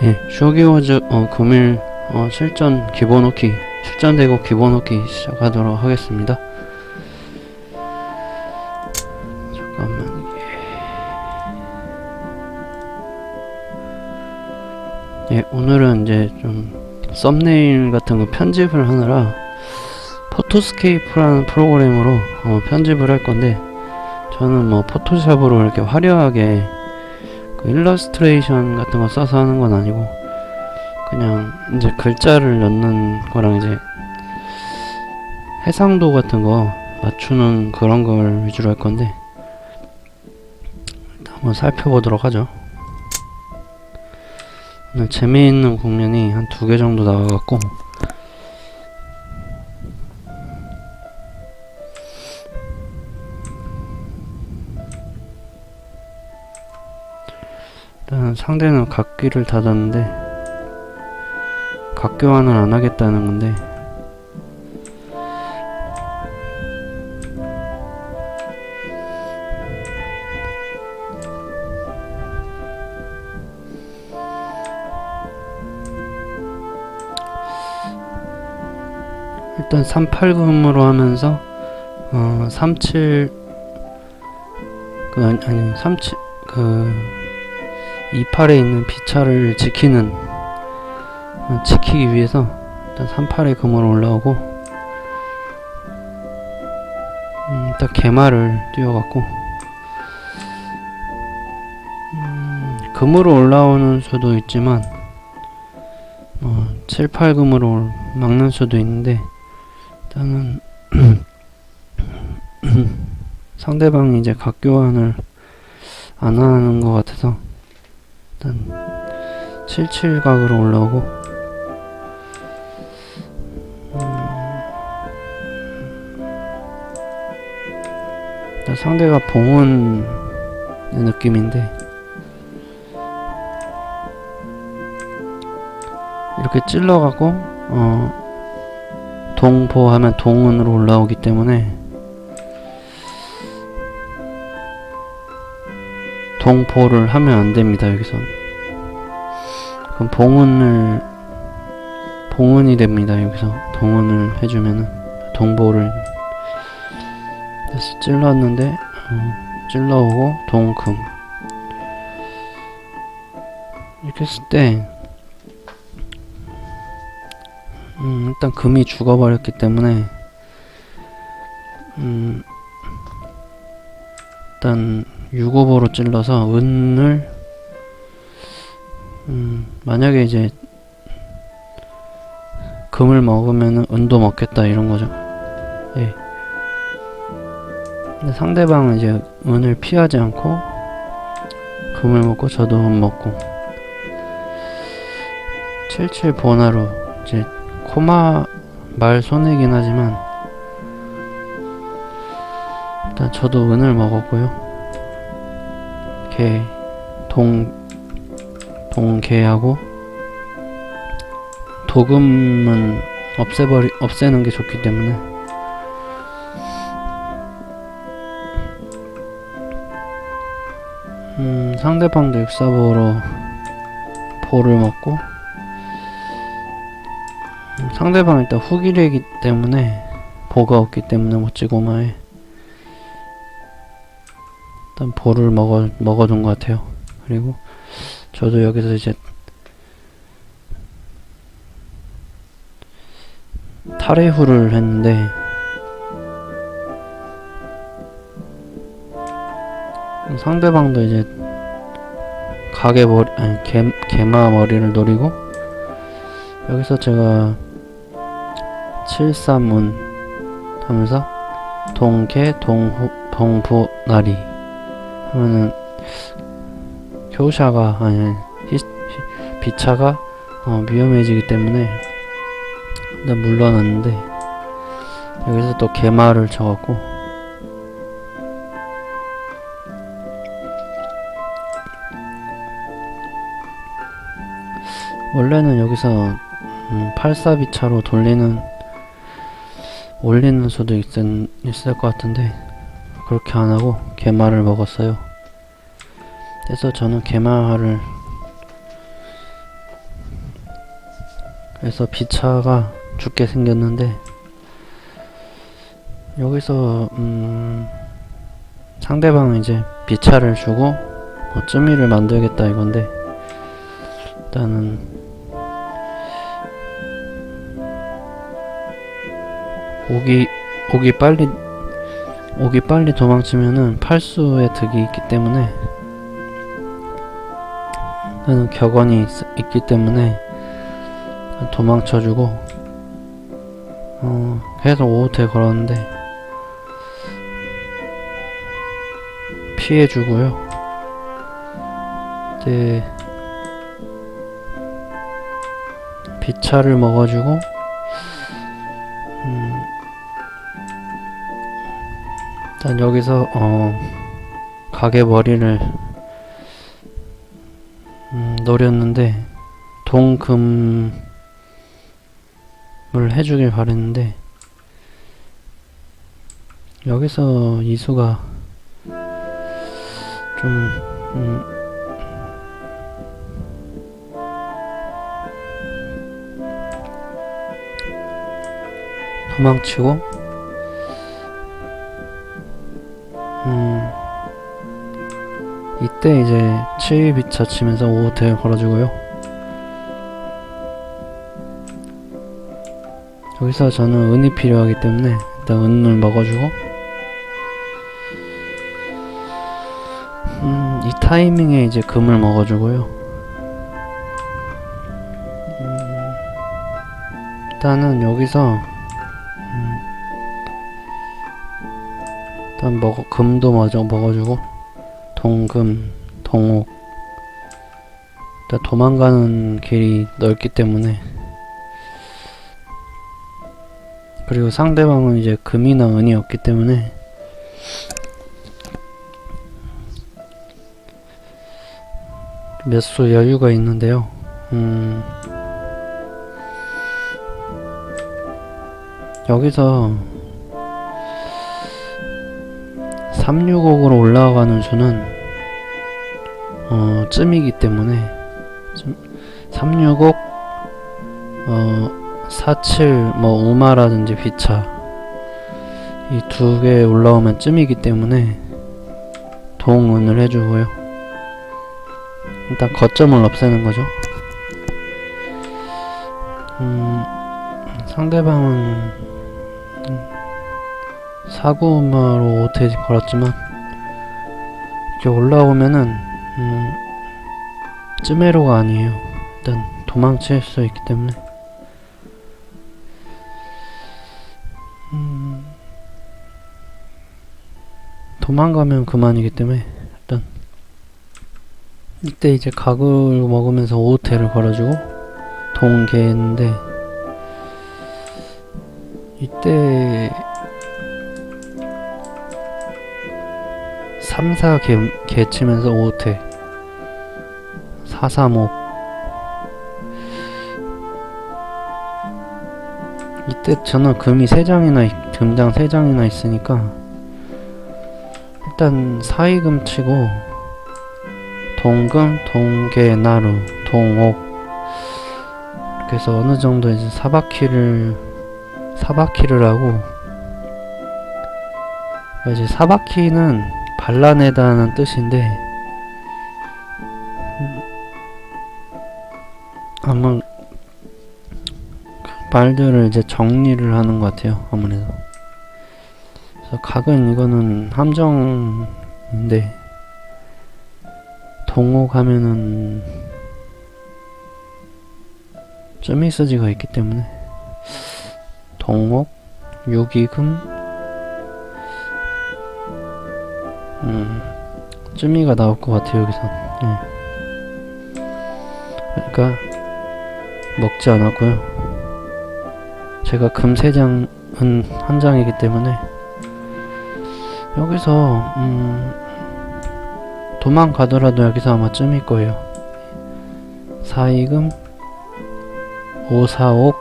예, 쇼기워즈 어, 금일 어, 실전 기본 호키 실전되고 기본 호키 시작하도록 하겠습니다. 잠깐만 이게 예, 오늘은 이제 좀 썸네일 같은 거 편집을 하느라 포토스케이프라는 프로그램으로 어, 편집을 할 건데 저는 뭐 포토샵으로 이렇게 화려하게 그 일러스트레이션 같은 거 써서 하는 건 아니고 그냥 이제 글자를 넣는 거랑 이제 해상도 같은 거 맞추는 그런 걸 위주로 할 건데 한번 살펴보도록 하죠. 재미있는 국면이 한 두 개 정도 나와갖고 상대는 각기를 닫았는데 각교환을 안 하겠다는 건데 일단 38금으로 하면서 어 37, 그 아니, 아니 37, 그 28에 있는 비차를 지키는 어, 지키기 위해서 일단 38의 금으로 올라오고 음, 일단 개마를 띄워갖고 음, 금으로 올라오는 수도 있지만 어, 7, 8금으로 막는 수도 있는데 일단은 상대방이 이제 각교환을 안 하는 것 같아서 일단 77각으로 올라오고. 음, 일단 상대가 봉은의 느낌인데. 이렇게 찔러가고 어 동보하면 동은으로 올라오기 때문에 동보를 하면 안 됩니다 여기선. 그럼 봉은을 봉은이 됩니다 여기서. 동은을 해주면은. 동보를. 그래서 찔렀는데 어, 찔러오고 동금. 이렇게 했을 때 음, 일단 금이 죽어버렸기 때문에 음, 일단 6오버로 찔러서 은을 음, 만약에 이제 금을 먹으면은 은도 먹겠다 이런 거죠. 예. 근데 상대방은 이제 은을 피하지 않고 금을 먹고 저도 은 먹고 77 번화로 이제 코마 말 손해긴 하지만 일단 저도 은을 먹었고요. 개, 동, 동개하고 도금은 없애버리, 없애는 게 좋기 때문에. 음, 상대방도 육사보로 볼을 먹고 음, 상대방 일단 후기력이기 때문에 보가 없기 때문에 멋지고마에 일단 볼을 먹어 먹어둔 것 같아요. 그리고 저도 여기서 이제 탈의후를 했는데 상대방도 이제 가게 머리 아니 개, 개마 머리를 노리고 여기서 제가 73문 하면서 동개 동후 동부 나리 하면은 효샤가 아니 아니, 히, 히, 비차가 어, 위험해지기 때문에 일단 물러났는데 여기서 또 개마를 쳐갖고 원래는 여기서 음, 84비차로 돌리는 올리는 수도 있, 있을 것 같은데 그렇게 안 하고 개마를 먹었어요. 그래서 저는 개마를 그래서 비차가 죽게 생겼는데 여기서 음 상대방은 이제 비차를 주고 뭐 쯔미를 만들겠다 이건데 일단은 오기 오기 빨리 오기 빨리 도망치면은 팔수의 득이 있기 때문에 나는 격언이 있, 있기 때문에 도망쳐주고 어 계속 오호텔 걸었는데 피해주고요. 이제 비차를 먹어주고 일단 여기서 어 가게 머리를 음, 노렸는데 동금을 해주길 바랬는데 여기서 이수가 좀 음, 도망치고 이때 이제 7위 비차 치면서 5호텔 걸어주고요. 여기서 저는 은이 필요하기 때문에 일단 은을 먹어주고 음, 이 타이밍에 이제 금을 먹어주고요. 음, 일단은 여기서 음, 일단 먹어 금도 먼저 먹어주고 동금 동옥. 일단 도망가는 길이 넓기 때문에. 그리고 상대방은 이제 금이나 은이 없기 때문에. 몇 수 여유가 있는데요. 음, 여기서 365으로 올라가는 수는 어, 쯤이기 때문에 365 어, 47, 뭐 우마라든지 비차 이 두 개 올라오면 쯤이기 때문에 동은을 해주고요. 일단 거점을 없애는 거죠. 음, 상대방은 음, 사구마로 오테 걸었지만 이렇게 올라오면은 음, 쯤에로가 아니에요. 일단 도망칠 수 있기 때문에 음, 도망가면 그만이기 때문에 일단 이때 이제 각을 먹으면서 오호텔을 걸어주고 동계인데 이때 3, 4 개, 개 치면서 5호텔 4, 3, 5 이때 저는 금이 3장이나 금장 3장이나 있으니까 일단 사이금 치고 동금, 동계, 나루, 동옥. 이렇게 해서 어느 정도 이제 사바퀴를 사바퀴를 하고 이제 사바퀴는 발라내다는 뜻인데 음, 아마 그 말들을 이제 정리를 하는 것 같아요 아무래도. 그래서 각은 이거는 함정인데 동옥 하면은 쯔미스지가 있기 때문에. 동옥 유기금 쯔미가 나올 것 같아요 여기서 예. 그러니까 먹지 않았고요 제가 금 3장은 한 장이기 때문에 여기서 음 도망가더라도 여기서 아마 쯤일 거예요. 사이금, 오사옥,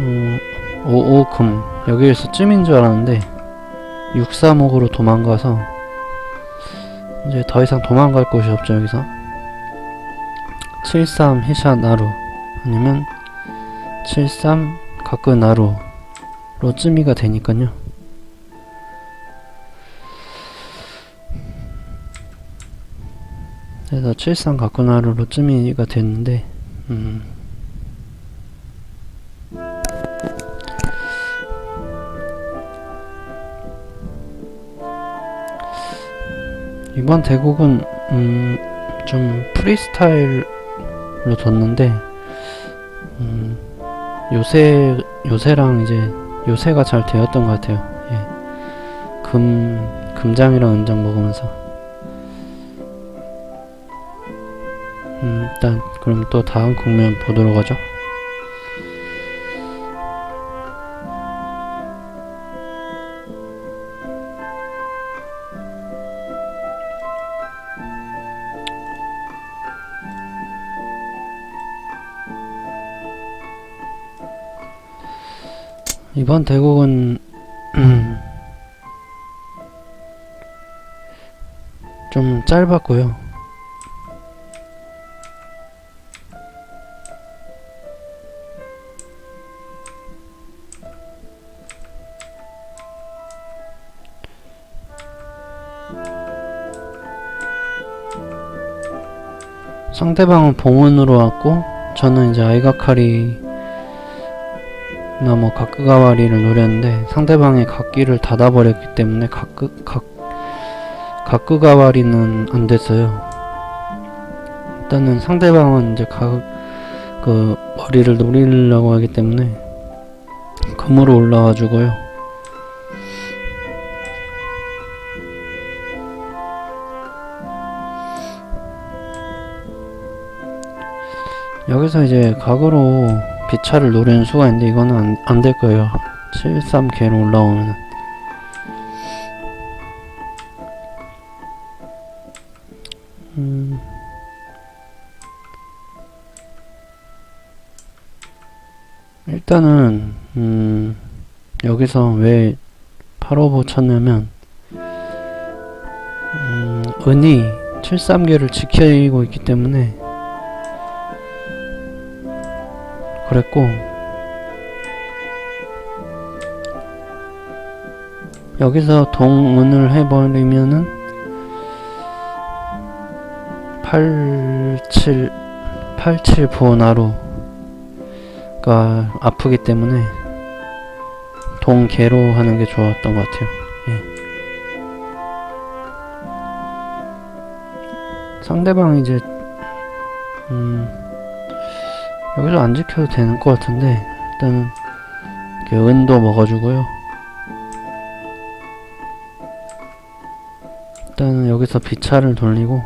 음, 오오금 여기에서 쯤인 줄 알았는데 635으로 도망가서 이제 더 이상 도망갈 곳이 없죠 여기서 73 히샤 나루 아니면 73 가크 나루로 쯤이가 되니까요. 그래서 73 가크 나루로 쯤이가 됐는데 음 이번 대국은 음, 좀 프리스타일로 뒀는데 음, 요새 요새랑 이제 요새가 잘 되었던 것 같아요. 예. 금 금장이랑 은장 먹으면서 음, 일단 그럼 또 다음 국면 보도록 하죠. 이번 대국은 좀 짧았고요. 상대방은 봉은으로 왔고 저는 이제 아이가카리 나뭐 가끄가와리를 노렸는데 상대방이 각기를 닫아버렸기 때문에 가끄 각 가끄가와리는 안 됐어요. 일단은 상대방은 이제 각그 머리를 노리려고 하기 때문에 금으로 올라와 주고요. 여기서 이제 각으로 비차를 노리는 수가 있는데 이거는 안될 거예요. 73 개로 올라오면 음. 일단은 음, 여기서 왜 8호보 쳤냐면 음, 은이 73개를 지키고 있기 때문에 그랬고 여기서 동은을 해버리면은 87 87 부원하루가 아프기 때문에 동계로 하는 게 좋았던 것 같아요. 예. 상대방 이제 음 여기서 안 지켜도 되는 것 같은데 일단은 은도 먹어주고요. 일단은 여기서 비차를 돌리고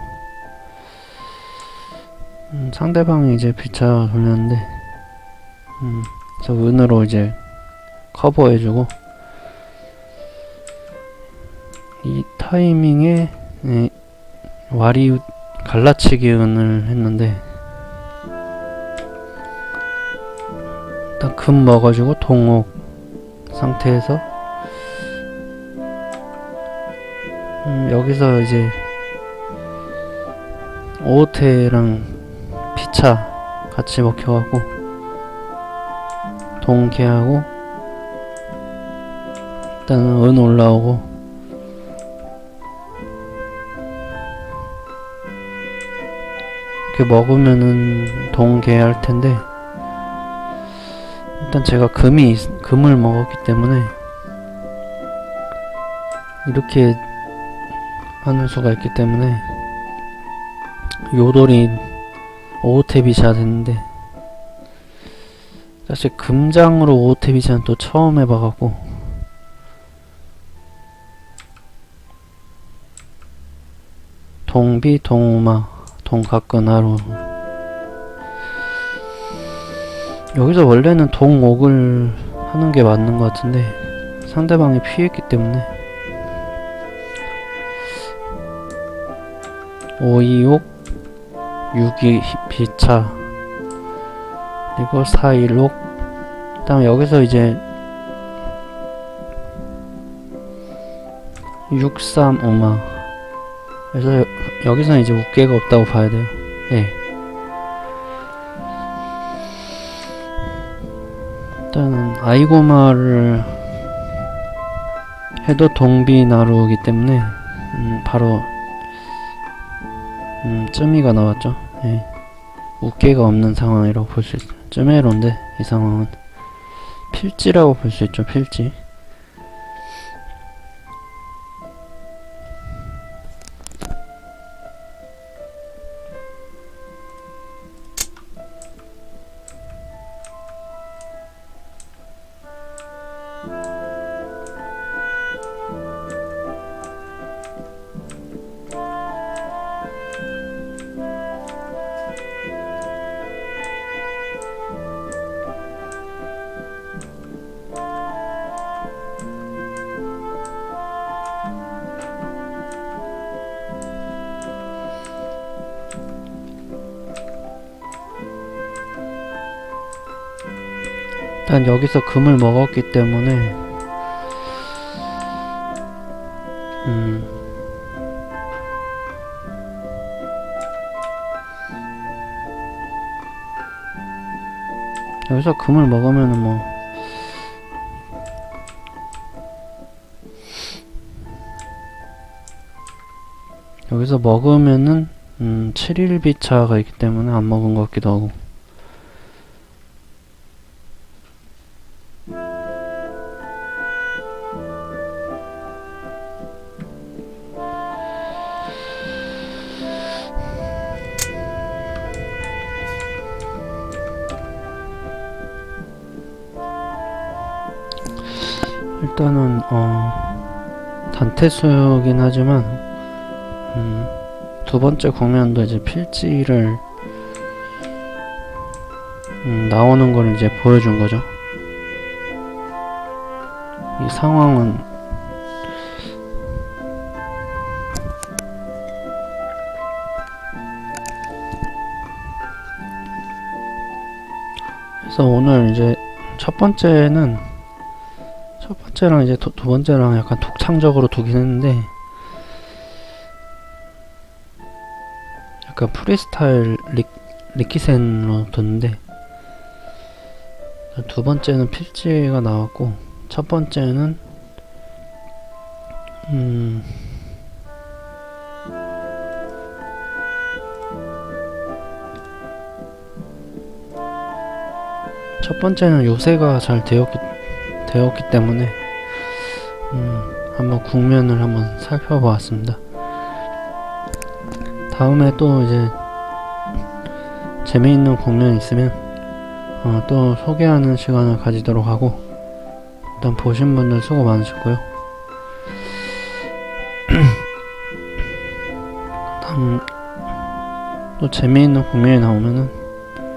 음, 상대방이 이제 비차 돌렸는데 음, 저 은으로 이제 커버해주고 이 타이밍에 예, 와리 갈라치기 은을 했는데 일단 금 먹어주고 동옥 상태에서. 음, 여기서 이제 오호테랑 피차 같이 먹혀갖고 동계하고 일단은 은 올라오고. 이렇게 먹으면은 동계 할 텐데 일단 제가 금이 금을 먹었기 때문에 이렇게 하는 수가 있기 때문에 요돌이 오호테비샤 됐는데 사실 금장으로 오호테비샤는 또 처음 해봐갖고 동비 동우마 동각근하로 여기서 원래는 동옥을 하는 게 맞는 것 같은데 상대방이 피했기 때문에. 526 6이 비차 그리고 416그 다음에 여기서 이제 63 5마. 그래서 여, 여기서는 이제 웃개가 없다고 봐야 돼요. 예. 일단은 아이고마를 해도 동비 나루이기 때문에 음, 바로 음, 쯔미가 나왔죠. 예. 웃개가 없는 상황이라고 볼 수 있어요. 쯔메로인데 이 상황은 필지라고 볼 수 있죠. 필지. Bye. 일단 여기서 금을 먹었기 때문에 음. 여기서 금을 먹으면은 뭐 여기서 먹으면은 음 7일비차가 있기 때문에 안 먹은 것 같기도 하고 일단은 어 단테수긴 하지만 음, 두 번째 국면도 이제 필지를 음, 나오는 걸 이제 보여준 거죠. 이 상황은 그래서 오늘 이제 첫 번째는 첫 번째랑 이제 두, 두 번째랑 약간 독창적으로 두긴 했는데 약간 프리스타일 리, 리키센으로 뒀는데 두 번째는 필지가 나왔고 첫 번째는 음 첫 번째는 요새가 잘 되었기 되었기 때문에 음, 한번 국면을 한번 살펴보았습니다. 다음에 또 이제 재미있는 국면 있으면 어, 또 소개하는 시간을 가지도록 하고 일단 보신 분들 수고 많으셨고요. 다음 또 재미있는 국면이 나오면은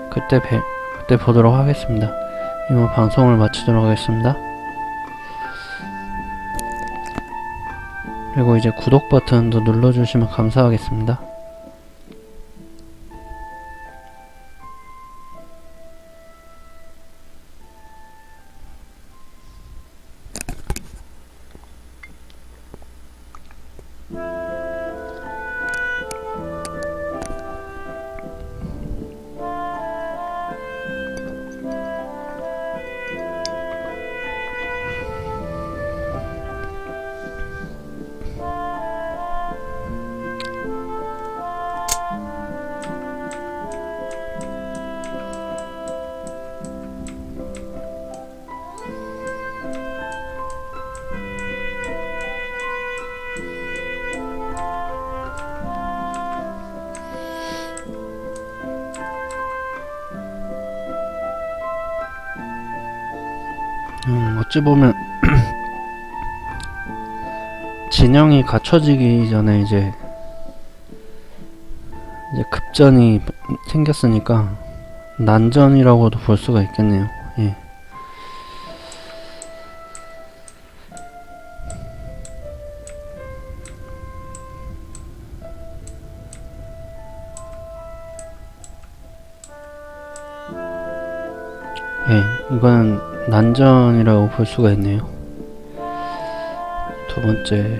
그때 배, 그때 보도록 하겠습니다. 이만 방송을 마치도록 하겠습니다. 그리고 이제 구독 버튼도 눌러주시면 감사하겠습니다. 어찌 보면 진영이 갖춰지기 전에 이제 이제 급전이 생겼으니까 난전이라고도 볼 수가 있겠네요. 예. 예, 이거는 난전이라고 볼 수가 있네요. 두 번째.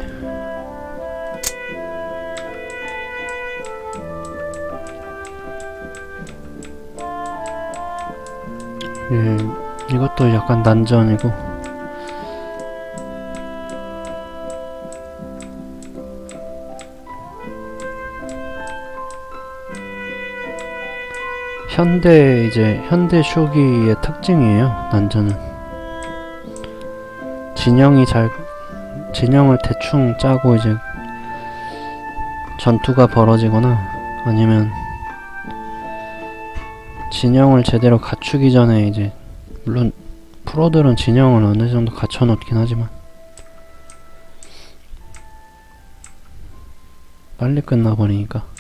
예, 이것도 약간 난전이고 현대 이제 현대 쇼기의 특징이에요 난전은. 진영이 잘 진영을 대충 짜고 이제 전투가 벌어지거나 아니면 진영을 제대로 갖추기 전에 이제 물론 프로들은 진영을 어느 정도 갖춰 놓긴 하지만 빨리 끝나버리니까